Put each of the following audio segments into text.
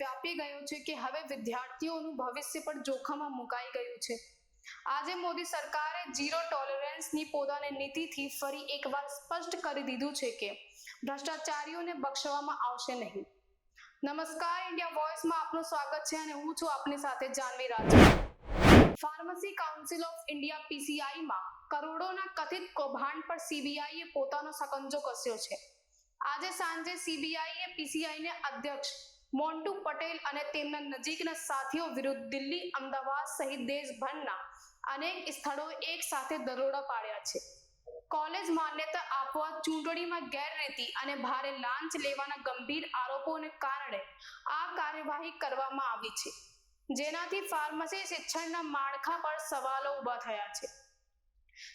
વ્યાપી ગયો છે કે હવે વિદ્યાર્થીઓનું ભવિષ્ય પણ જોખમમાં મુકાઈ ગયું છે. આજે મોદી સરકારે ઝીરો ટોલરન્સની પોતાની નીતિથી ફરી એકવાર સ્પષ્ટ કરી દીધું છે કે ભ્રષ્ટાચારીઓને બક્ષવામાં આવશે નહીં. નમસ્કાર, ઇન્ડિયા વોઇસમાં આપનું સ્વાગત છે અને હું છું આપની સાથે Janvi Raja pharmacy council of India પીસીઆઈમાં કરોડોના કથિત કૌભાંડ પર સીબીઆઈએ પોતાનો સકંજો કસ્યો છે. આજે સાંજે સીબીઆઈએ પીસીઆઈને અધ્યક્ષ મોન્ટુ પટેલ અને તેમના નજીકના સાથીઓ વિરુદ્ધ દિલ્હી, અમદાવાદ સહિત દેશભરના અનેક સ્થળોએ એક સાથે દરોડા પાડ્યા છે. કોલેજ માન્યતા આપવા ચૂંટણીમાં ગેરરીતિ અને ભારે લાંચ લેવાના ગંભીર આરોપોને કારણે આ કાર્યવાહી કરવામાં આવી છે. જેનાથી ફાર્મસી શિક્ષણના માળખા પર સવાલો ઊભા થયા છે.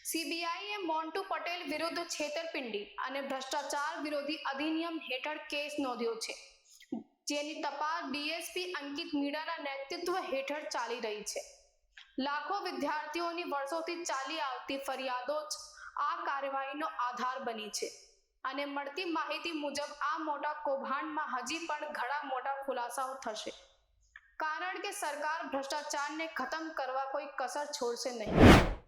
સીબીઆઈએ મોન્ટુ પટેલ વિરુદ્ધ છેતરપિંડી અને ભ્રષ્ટાચાર વિરોધી અધિનિયમ હેઠળ કેસ નોંધ્યો છે. જેની તપાસ ડીએસપી અંકિત મીણાના નેતૃત્વ હેઠળ ચાલી રહી છે. લાખો વિદ્યાર્થીઓની વર્ષોથી ચાલી આવતી ફરિયાદો જ આ કાર્યવાહીનો આધાર બની છે. અને મળતી માહિતી મુજબ આ મોટા કૌભાંડમાં હજી પણ ઘણા મોટા ખુલાસાઓ થશે. કારણ કે સરકાર ભ્રષ્ટાચારને ખતમ કરવા કોઈ કસર છોડશે નહીં.